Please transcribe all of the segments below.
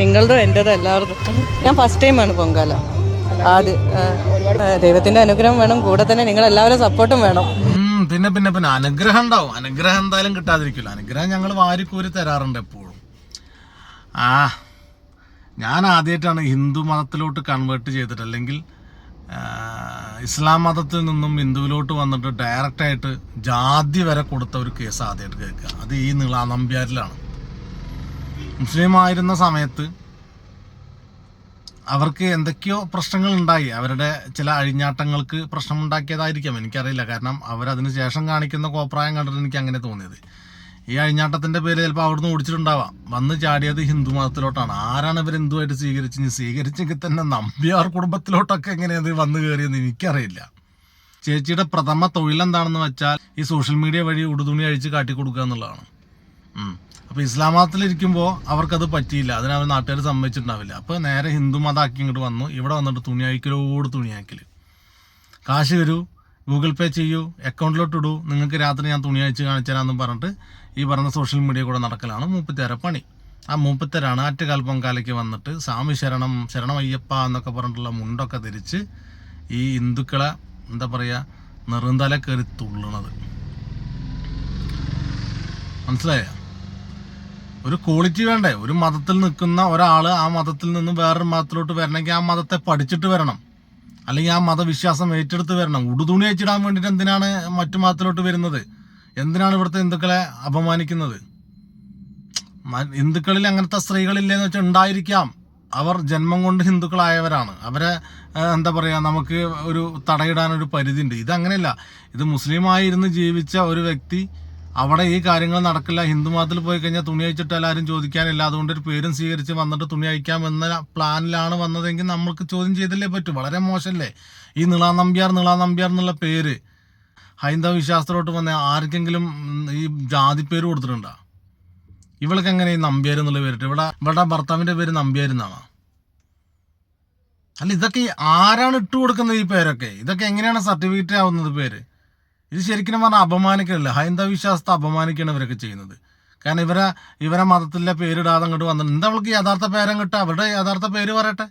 നിങ്ങളുടെ എന്റെതും എല്ലാവർക്കും. ഞാൻ ഫസ്റ്റ് ടൈമാണ് പൊങ്കാല. ആദ്യം ദൈവത്തിന്റെ അനുഗ്രഹം വേണം കൂടെ തന്നെ നിങ്ങൾ എല്ലാവരും സപ്പോർട്ടും വേണം പിന്നെ പിന്നെ പിന്നെ അനുഗ്രഹം ഉണ്ടാവും. അനുഗ്രഹം എന്തായാലും കിട്ടാതിരിക്കില്ല അനുഗ്രഹം ഞങ്ങൾ വാരിക്കൂരി തരാറുണ്ട് എപ്പോഴും. ആ ഞാൻ ആദ്യമായിട്ടാണ് ഹിന്ദു മതത്തിലോട്ട് കൺവേർട്ട് ചെയ്തിട്ട് അല്ലെങ്കിൽ ഇസ്ലാം മതത്തിൽ നിന്നും ഹിന്ദുവിലോട്ട് വന്നിട്ട് ഡയറക്റ്റായിട്ട് ജാതി വരെ കൊടുത്ത ഒരു കേസ് ആദ്യമായിട്ട് കേൾക്കുക. അത് ഈ നീളാനമ്പ്യാരിലാണ് മുസ്ലിം ആയിരുന്ന സമയത്ത് അവർക്ക് എന്തൊക്കെയോ പ്രശ്നങ്ങൾ ഉണ്ടായി. അവരുടെ ചില അഴിഞ്ഞാട്ടങ്ങൾക്ക് പ്രശ്നമുണ്ടാക്കിയതായിരിക്കാം. എനിക്കറിയില്ല. കാരണം അവരതിന് ശേഷം കാണിക്കുന്ന കോപ്രായം കണ്ടിട്ട് എനിക്ക് അങ്ങനെ തോന്നിയത്. ഈ അഴിഞ്ഞാട്ടത്തിന്റെ പേര് ചിലപ്പോൾ അവിടുന്ന് ഓടിച്ചിട്ടുണ്ടാവാം. വന്ന് ചാടിയത് ഹിന്ദു മതത്തിലോട്ടാണ്. ആരാണ് ഇവർ ഹിന്ദുവായിട്ട് സ്വീകരിച്ച് ഇനി സ്വീകരിച്ചെങ്കിൽ തന്നെ നമ്പ്യാർ കുടുംബത്തിലോട്ടൊക്കെ എങ്ങനെയത് വന്നു കയറിയെന്ന് എനിക്കറിയില്ല. ചേച്ചിയുടെ പ്രഥമ തൊഴിലെന്താണെന്ന് വെച്ചാൽ ഈ സോഷ്യൽ മീഡിയ വഴി ഉടുതുണി അഴിച്ച് കാട്ടിക്കൊടുക്കുക എന്നുള്ളതാണ്. ഉം. അപ്പൊ ഇസ്ലാം മതത്തിലിരിക്കുമ്പോൾ അവർക്കത് പറ്റിയില്ല. അതിന് അവർ നാട്ടുകാർ സമ്മതിച്ചിട്ടുണ്ടാവില്ല. അപ്പൊ നേരെ ഹിന്ദു മതാക്കി ഇങ്ങോട്ട് വന്നു. ഇവിടെ വന്നിട്ട് തുണി അയക്കലോട് തുണി അയക്കൽ കാശ് വരൂ ഗൂഗിൾ പേ ചെയ്യൂ അക്കൗണ്ടിലോട്ട് ഇടൂ. നിങ്ങൾക്ക് രാത്രി ഞാൻ തുണി അയച്ച് കാണിച്ചു തരാമെന്നും പറഞ്ഞിട്ട് ഈ പറഞ്ഞ സോഷ്യൽ മീഡിയ കൂടെ നടക്കലാണ് മൂപ്പത്തേര പണി. ആ മൂപ്പത്തേരാണ് ആറ്റുകാൽ പൊങ്കാലയ്ക്ക് വന്നിട്ട് സ്വാമി ശരണം ശരണം അയ്യപ്പ എന്നൊക്കെ പറഞ്ഞിട്ടുള്ള മുണ്ടൊക്കെ ധരിച്ച് ഈ ഹിന്ദുക്കളെ എന്താ പറയുക നെറുന്തല കയറി തുള്ളണത്. മനസ്സിലായോ? ഒരു ക്വാളിറ്റി വേണ്ടേ? ഒരു മതത്തിൽ നിൽക്കുന്ന ഒരാൾ ആ മതത്തിൽ നിന്ന് വേറൊരു മതത്തിലോട്ട് വരണമെങ്കിൽ ആ മതത്തെ പഠിച്ചിട്ട് വരണം. അല്ലെങ്കിൽ ആ മതവിശ്വാസം ഏറ്റെടുത്ത് വരണം. ഉടുതുണി വെച്ചിടാൻ വേണ്ടിയിട്ട് എന്തിനാണ് മറ്റു മതത്തിലോട്ട് വരുന്നത്? എന്തിനാണ് ഇവിടുത്തെ ഹിന്ദുക്കളെ അപമാനിക്കുന്നത്? ഹിന്ദുക്കളിൽ അങ്ങനത്തെ സ്ത്രീകളില്ലെന്ന് വെച്ചാൽ ഉണ്ടായിരിക്കാം. അവർ ജന്മം കൊണ്ട് ഹിന്ദുക്കളായവരാണ്. അവരെ എന്താ പറയുക നമുക്ക് ഒരു തടയിടാനൊരു പരിധിയുണ്ട്. ഇതങ്ങനെയല്ല. ഇത് മുസ്ലിമായിരുന്ന് ജീവിച്ച ഒരു വ്യക്തി അവിടെ ഈ കാര്യങ്ങൾ നടക്കില്ല. ഹിന്ദു മതത്തിൽ പോയി കഴിഞ്ഞാൽ തുണി അയച്ചിട്ട് എല്ലാവരും ചോദിക്കാനില്ല. അതുകൊണ്ട് ഒരു പേരും സ്വീകരിച്ച് വന്നിട്ട് തുണി അയക്കാം എന്ന പ്ലാനിലാണ് വന്നതെങ്കിൽ നമ്മൾക്ക് ചോദ്യം ചെയ്തല്ലേ പറ്റും. വളരെ മോശമല്ലേ ഈ നിളാ നമ്പ്യാർ നിളാ നമ്പ്യാർ എന്നുള്ള പേര് ഹൈന്ദവ വിശ്വാസത്തിലോട്ട് വന്ന ആർക്കെങ്കിലും ഈ ജാതി പേര് കൊടുത്തിട്ടുണ്ടോ? ഇവൾക്ക് എങ്ങനെ ഈ നമ്പ്യാർ എന്നുള്ള പേരിട്ട്? ഇവിടെ ഇവിടെ ഭർത്താവിന്റെ പേര് നമ്പ്യാർ എന്നാണോ? അല്ല ഇതൊക്കെ ആരാണ് ഇട്ട് കൊടുക്കുന്നത് ഈ പേരൊക്കെ? ഇതൊക്കെ എങ്ങനെയാണ് സർട്ടിഫിക്കറ്റ് ആവുന്നത് പേര്? ഇത് ശരിക്കും പറഞ്ഞാൽ അപമാനിക്കണില്ല ഹൈന്ദവ വിശ്വാസത്തെ അപമാനിക്കുകയാണ് ഇവരൊക്കെ ചെയ്യുന്നത്. കാരണം ഇവരെ ഇവരെ മതത്തിലെ പേരിടാതെ അങ്ങോട്ട് വന്നിട്ട് എന്താ അവൾക്ക് യഥാർത്ഥ പേരം കിട്ടുക? അവരുടെ യഥാർത്ഥ പേര് പറയട്ടെ.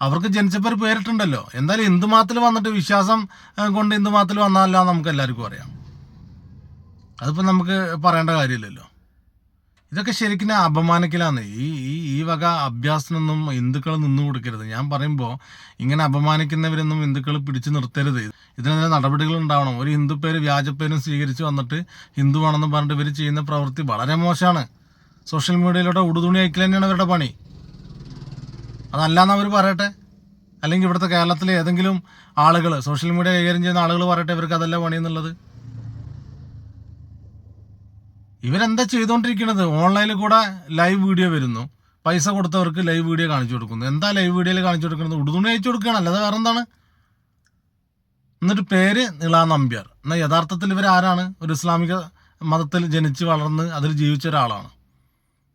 അവർക്ക് ജനിച്ചപ്പോൾ ഒരു പേരിട്ടുണ്ടല്ലോ. എന്തായാലും ഹിന്ദു മതത്തിൽ വന്നിട്ട് വിശ്വാസം കൊണ്ട് ഹിന്ദു മതത്തിൽ വന്നാലോ നമുക്ക് എല്ലാവർക്കും അറിയാം. അതിപ്പോൾ നമുക്ക് പറയേണ്ട കാര്യമില്ലല്ലോ. ഇതൊക്കെ ശരിക്കും അപമാനിക്കലാന്ന്. ഈ വക അഭ്യാസത്തിനൊന്നും ഹിന്ദുക്കൾ നിന്നു കൊടുക്കരുത്. ഞാൻ പറയുമ്പോൾ ഇങ്ങനെ അപമാനിക്കുന്നവരൊന്നും ഹിന്ദുക്കൾ പിടിച്ചു നിർത്തരുത്. ഇതിനെതിരെ നടപടികൾ ഉണ്ടാവണം. ഒരു ഹിന്ദു പേര് വ്യാജപ്പേരും സ്വീകരിച്ച് വന്നിട്ട് ഹിന്ദുവാണെന്ന് പറഞ്ഞിട്ട് ഇവർ ചെയ്യുന്ന പ്രവൃത്തി വളരെ മോശമാണ്. സോഷ്യൽ മീഡിയയിലൂടെ ഉടുതുണി അയക്കൽ തന്നെയാണ് അവരുടെ പണി. അതല്ലാന്ന് അവർ പറയട്ടെ? അല്ലെങ്കിൽ ഇവിടുത്തെ കേരളത്തിലെ ഏതെങ്കിലും ആളുകൾ സോഷ്യൽ മീഡിയ കൈകാര്യം ചെയ്യുന്ന ആളുകൾ പറയട്ടെ ഇവർക്ക് അതല്ല പണി എന്നുള്ളത് ഇവരെന്താ ചെയ്തുകൊണ്ടിരിക്കുന്നത് ഓൺലൈനിൽ കൂടെ ലൈവ് വീഡിയോ വരുന്നു. പൈസ കൊടുത്തവർക്ക് ലൈവ് വീഡിയോ കാണിച്ചു കൊടുക്കുന്നു. എന്താ ലൈവ് വീഡിയോയിൽ കാണിച്ചു കൊടുക്കുന്നത്? ഉടുതുണി അയച്ചു കൊടുക്കുകയാണ്. അല്ലാതെ വേറെ എന്താണ്? എന്നിട്ട് പേര് നിളാ നമ്പ്യാർ. എന്നാൽ യഥാർത്ഥത്തിൽ ഇവർ ആരാണ്? ഒരു ഇസ്ലാമിക മതത്തിൽ ജനിച്ച് വളർന്ന് അതിൽ ജീവിച്ച ഒരാളാണ്.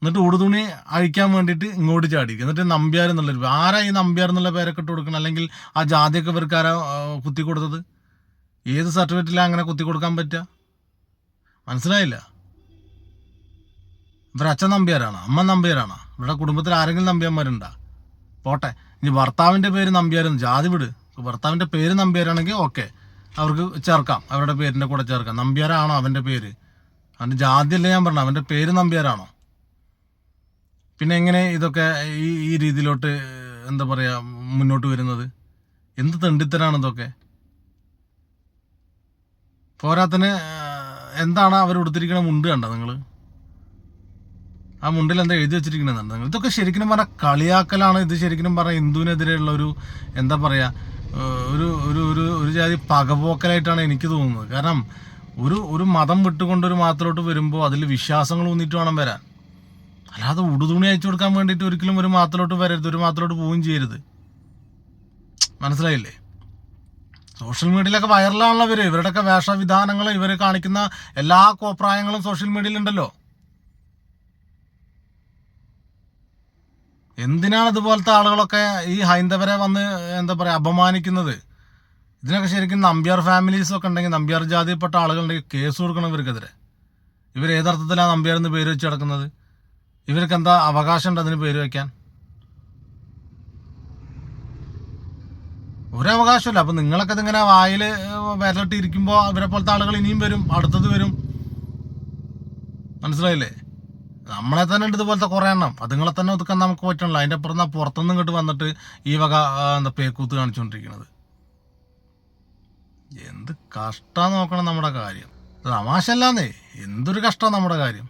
എന്നിട്ട് ഉടുതുണി അഴിക്കാൻ വേണ്ടിയിട്ട് ഇങ്ങോട്ട് ചാടി. എന്നിട്ട് നമ്പ്യാർ എന്നുള്ളൊരു. ആരാ ഈ നമ്പ്യാർ എന്നുള്ള പേരൊക്കെ ഇട്ട് കൊടുക്കണം അല്ലെങ്കിൽ ആ ജാതിയൊക്കെ ഇവർക്ക് ആരാ കുത്തി കൊടുത്തത്? ഏത് സർട്ടിഫിക്കറ്റിലാണ് അങ്ങനെ കുത്തി കൊടുക്കാൻ പറ്റുക? മനസ്സിലായില്ല? ഇവർ അച്ഛൻ നമ്പ്യാരാണ്? അമ്മ നമ്പ്യാരാണ്? ഇവിടെ കുടുംബത്തിൽ ആരെങ്കിലും നമ്പ്യാന്മാരുണ്ടാ? പോട്ടെ. ഇനി ഭർത്താവിന്റെ പേര് നമ്പ്യാരെന്ന് ജാതി വിട്. ഭർത്താവിന്റെ പേര് നമ്പ്യാരാണെങ്കിൽ ഓക്കെ. അവർക്ക് ചേർക്കാം. അവരുടെ പേരിന്റെ കൂടെ ചേർക്കാം. നമ്പ്യാരാണോ അവന്റെ പേര്? അവന്റെ ജാതി അല്ലേ ഞാൻ പറഞ്ഞു അവന്റെ പേര് നമ്പ്യാരാണോ? പിന്നെ എങ്ങനെ ഇതൊക്കെ ഈ ഈ രീതിയിലോട്ട് എന്താ പറയാ മുന്നോട്ട് വരുന്നത്? എന്ത് തെണ്ടിത്തരാണ് ഇതൊക്കെ? പോരാത്തന് എന്താണ് അവർ ഉടുത്തിരിക്കണ മുണ്ട് കണ്ട നിങ്ങൾ ആ മുണ്ടിൽ എന്താ എഴുതി വെച്ചിരിക്കണെന്നുണ്ട് നിങ്ങൾ ഇതൊക്കെ ശരിക്കും പറഞ്ഞാൽ കളിയാക്കലാണ്. ഇത് ശരിക്കും പറഞ്ഞാൽ ഹിന്ദുവിനെതിരെയുള്ള ഒരു എന്താ പറയുക ഒരു ഒരു ഒരു ഒരു ജാതി പകപോക്കലായിട്ടാണ് എനിക്ക് തോന്നുന്നത്. കാരണം ഒരു ഒരു മതം വിട്ടുകൊണ്ട് ഒരു മാത്രോട്ട് വരുമ്പോൾ അതിൽ വിശ്വാസങ്ങൾ ഊന്നിട്ട് വേണം വരാൻ. അല്ലാതെ ഉടുതുണി അയച്ചു കൊടുക്കാൻ വേണ്ടിയിട്ട് ഒരിക്കലും ഒരു മാത്രോട്ട് വരരുത് ഒരു മാത്രോട്ട് പോവുകയും ചെയ്യരുത്. മനസ്സിലായില്ലേ? സോഷ്യൽ മീഡിയയിലൊക്കെ വൈറലാണല്ലോ ഇവർ. ഇവരുടെയൊക്കെ വേഷവിധാനങ്ങൾ ഇവർ കാണിക്കുന്ന എല്ലാ കോപ്രായങ്ങളും സോഷ്യൽ മീഡിയയിലുണ്ടല്ലോ. എന്തിനാണ് ഇതുപോലത്തെ ആളുകളൊക്കെ ഈ ഹൈന്ദവരെ വന്ന് എന്താ പറയുക അപമാനിക്കുന്നത്? ഇതിനൊക്കെ ശരിക്കും നമ്പ്യാർ ഫാമിലീസ് ഒക്കെ ഉണ്ടെങ്കിൽ നമ്പ്യാർ ജാതിയിൽപ്പെട്ട ആളുകളുണ്ടെങ്കിൽ കേസ് കൊടുക്കണം ഇവർക്കെതിരെ. ഇവർ ഏതർത്ഥത്തിലാണ് നമ്പ്യാർ എന്ന് പേര് വെച്ച് കിടക്കുന്നത് ഇവർക്ക് എന്താ അവകാശമുണ്ട് അതിന് പേര് വയ്ക്കാൻ ഒരു അവകാശമില്ല. അപ്പൊ നിങ്ങളൊക്കെ ഇതിങ്ങനെ വായിൽ വിരലിട്ട് ഇവരെ പോലത്തെ ആളുകൾ ഇനിയും വരും അടുത്തത് വരും. മനസ്സിലായില്ലേ? നമ്മളെ തന്നെ ഇതുപോലത്തെ കുറേ എണ്ണം. അതുങ്ങളെ തന്നെ ഒതുക്കാൻ നമുക്ക് പറ്റണല്ലോ. അതിന്റെ അപ്പുറം പുറത്തുനിന്ന് ഇങ്ങോട്ട് വന്നിട്ട് ഈ വക എന്താ പേക്കൂത്ത് കാണിച്ചുകൊണ്ടിരിക്കുന്നത് എന്ത് കഷ്ടം നോക്കണം നമ്മുടെ കാര്യം. തമാശ അല്ലാന്നേ എന്തൊരു കഷ്ടമാണ് നമ്മുടെ കാര്യം.